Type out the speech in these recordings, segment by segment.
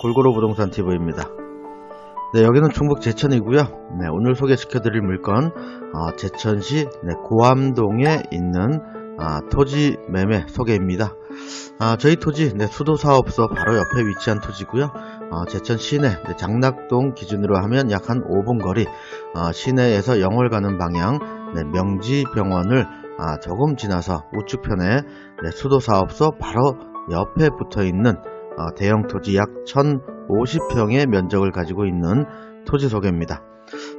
골고루 부동산 TV입니다. 네, 여기는 충북 제천이고요. 네, 오늘 소개시켜 드릴 물건 어, 제천시 네, 고암동에 있는 아, 토지 매매 소개입니다. 아, 저희 토지 네, 수도사업소 바로 옆에 위치한 토지고요. 어, 제천 시내 네, 장락동 기준으로 하면 약 한 5분 거리 어, 시내에서 영월 가는 방향 네, 명지병원을 아, 조금 지나서 우측편에 네, 수도사업소 바로 옆에 붙어 있는 어, 대형 토지 약 1050평의 면적을 가지고 있는 토지 소개입니다.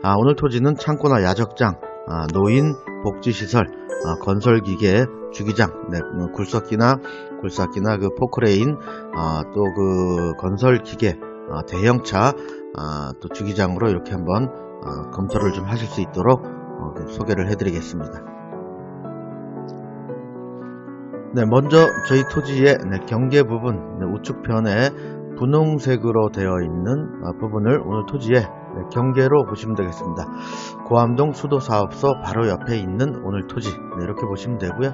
아, 오늘 토지는 창고나 야적장, 아, 노인 복지시설, 아, 건설기계, 주기장, 네, 음, 굴삭기나 굴삭기나 그 포크레인, 아, 또그 건설기계, 아, 대형차, 아, 또 주기장으로 이렇게 한번 어, 검토를 좀 하실 수 있도록 어, 그 소개를 해드리겠습니다. 네, 먼저 저희 토지의 네, 경계 부분 네, 우측편에 분홍색으로 되어 있는 아, 부분을 오늘 토지의 네, 경계로 보시면 되겠습니다. 고암동 수도사업소 바로 옆에 있는 오늘 토지 네, 이렇게 보시면 되고요.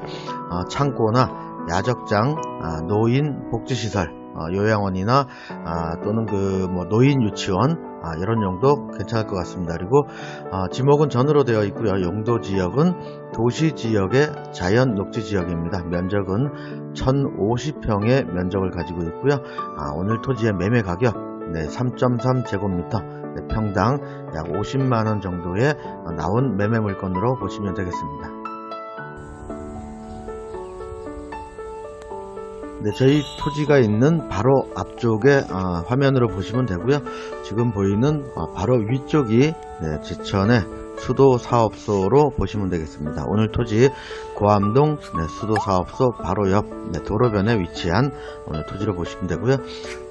아, 창고나 야적장, 아, 노인 복지시설, 아, 요양원이나 아, 또는 그 뭐 노인 유치원 아, 이런 용도 괜찮을 것 같습니다. 그리고 아, 지목은 전으로 되어 있고요. 용도 지역은 도시 지역의 자연 녹지 지역입니다. 면적은 1050평의 면적을 가지고 있고요. 아, 오늘 토지의 매매 가격 네, 3.3 제곱미터 네, 평당 약 50만원 정도의 어, 나온 매매 물건으로 보시면 되겠습니다. 네, 저희 토지가 있는 바로 앞쪽에 아, 화면으로 보시면 되고요. 지금 보이는 아, 바로 위쪽이 네, 제천의 수도사업소로 보시면 되겠습니다. 오늘 토지 고암동 네, 수도사업소 바로 옆 네, 도로변에 위치한 오늘 토지로 보시면 되고요.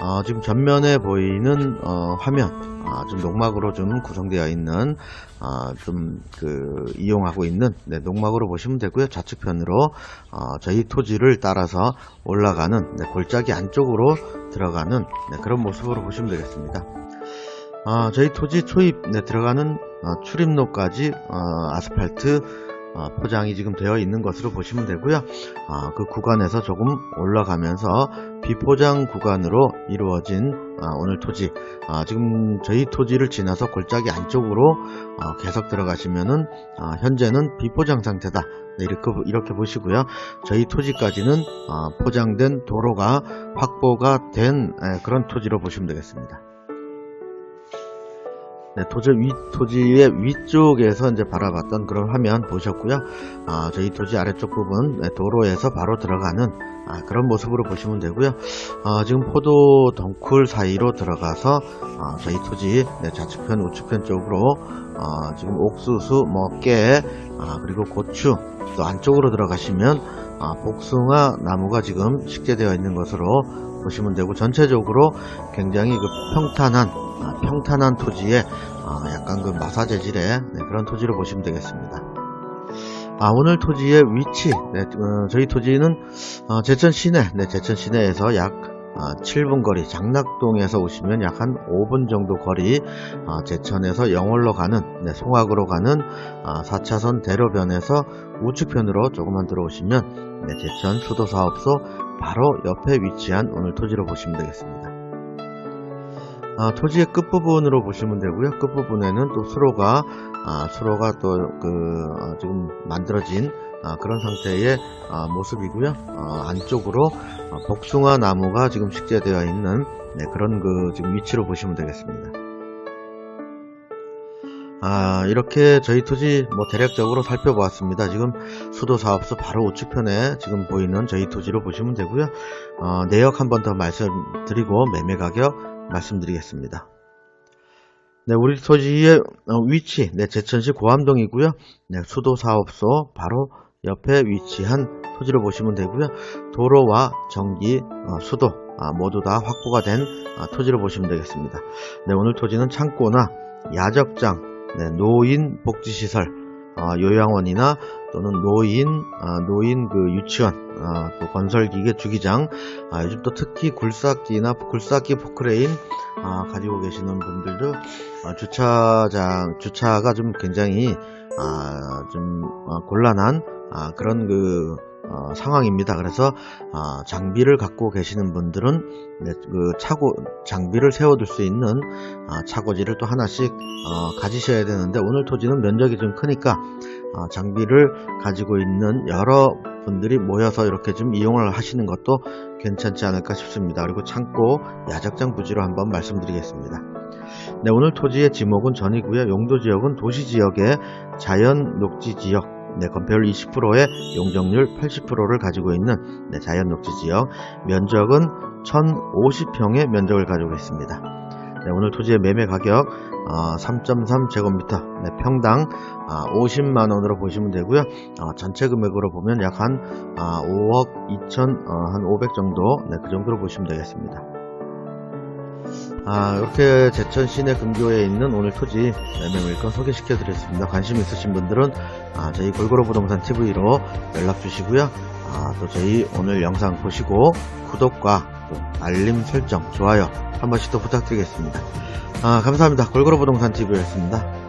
어, 지금 전면에 보이는 어, 화면 아, 좀 농막으로 좀 구성되어 있는 아, 좀그 이용하고 있는 네, 농막으로 보시면 되고요. 좌측편으로 어, 저희 토지를 따라서 올라가는 네, 골짜기 안쪽으로 들어가는 네, 그런 모습으로 보시면 되겠습니다. 아, 저희 토지 초입 네, 들어가는 어, 출입로까지 어, 아스팔트 어, 포장이 지금 되어 있는 것으로 보시면 되고요. 아, 그 구간에서 조금 올라가면서 비포장 구간으로 이루어진 아, 오늘 토지. 아, 지금 저희 토지를 지나서 골짜기 안쪽으로 어, 계속 들어가시면은 아, 현재는 비포장 상태다. 네, 이렇게, 이렇게 보시고요. 저희 토지까지는 아, 포장된 도로가 확보가 된 에, 그런 토지로 보시면 되겠습니다 네, 토지 위, 토지의 위쪽에서 이제 바라봤던 그런 화면 보셨고요. 아, 저희 토지 아래쪽 부분 네, 도로에서 바로 들어가는 아, 그런 모습으로 보시면 되고요. 아, 지금 포도 덩쿨 사이로 들어가서 아, 저희 토지 네, 좌측편 우측편 쪽으로 아, 지금 옥수수, 뭐 깨, 아, 그리고 고추 또 안쪽으로 들어가시면 아, 복숭아 나무가 지금 식재되어 있는 것으로 보시면 되고 전체적으로 굉장히 그 평탄한 아, 평탄한 토지에 아, 약간 그 마사 재질의 네, 그런 토지로 보시면 되겠습니다. 아, 오늘 토지의 위치, 네, 어, 저희 토지는 어, 제천 시내, 네, 제천 시내에서 약 아, 7분 거리, 장락동에서 오시면 약 한 5분 정도 거리, 아, 제천에서 영월로 가는, 네, 송악으로 가는 아, 4차선 대로변에서 우측편으로 조금만 들어오시면 네, 제천 수도사업소 바로 옆에 위치한 오늘 토지로 보시면 되겠습니다. 아, 토지의 끝부분으로 보시면 되고요. 끝부분에는 또 수로가 아, 수로가 또그 지금 만들어진 아, 그런 상태의 아, 모습이고요. 어, 안쪽으로 어, 복숭아 나무가 지금 식재되어 있는 네, 그런 그 지금 위치로 보시면 되겠습니다. 아, 이렇게 저희 토지 뭐 대략적으로 살펴보았습니다. 지금 수도사업소 바로 우측편에 지금 보이는 저희 토지로 보시면 되고요. 어, 내역 한 번 더 말씀드리고 매매 가격 말씀드리겠습니다. 네, 우리 토지의 어, 위치, 네, 제천시 고암동이고요. 네, 수도사업소 바로 옆에 위치한 토지로 보시면 되고요. 도로와 전기, 어, 수도 아, 모두 다 확보가 된 아, 토지로 보시면 되겠습니다. 네, 오늘 토지는 창고나 야적장, 네, 노인 복지시설, 어, 요양원이나 또는 노인, 아, 노인 그 유치원, 아, 또 건설기계 주기장, 아, 요즘 또 특히 굴삭기나 굴삭기 포크레인 아, 가지고 계시는 분들도 아, 주차장, 주차가 좀 굉장히 아, 좀 어, 곤란한 아, 그런 그 어, 상황입니다. 그래서 어, 장비를 갖고 계시는 분들은 네, 그 차고 장비를 세워둘 수 있는 아, 차고지를 또 하나씩 어, 가지셔야 되는데 오늘 토지는 면적이 좀 크니까 어, 장비를 가지고 있는 여러 분들이 모여서 이렇게 좀 이용을 하시는 것도 괜찮지 않을까 싶습니다. 그리고 창고 야적장 부지로 한번 말씀드리겠습니다. 네, 오늘 토지의 지목은 전이고요. 용도 지역은 도시 지역의 자연 녹지 지역, 네, 건폐율 20%에 용적률 80%를 가지고 있는 네, 자연 녹지 지역, 면적은 1050평의 면적을 가지고 있습니다. 네, 오늘 토지의 매매 가격 3.3 제곱미터 평당 50만 원으로 보시면 되고요. 어, 전체 금액으로 보면 약한 5억 2천 한500 정도 네, 그 정도로 보시면 되겠습니다. 아, 이렇게 제천 시내 금교에 있는 오늘 토지 매매 물건 소개시켜 드렸습니다. 관심 있으신 분들은 아, 저희 골고루 부동산 TV로 연락 주시고요. 아, 또 저희 오늘 영상 보시고 구독과 또 알림 설정, 좋아요 한 번씩 더 부탁드리겠습니다. 아, 감사합니다. 골고루 부동산 TV였습니다.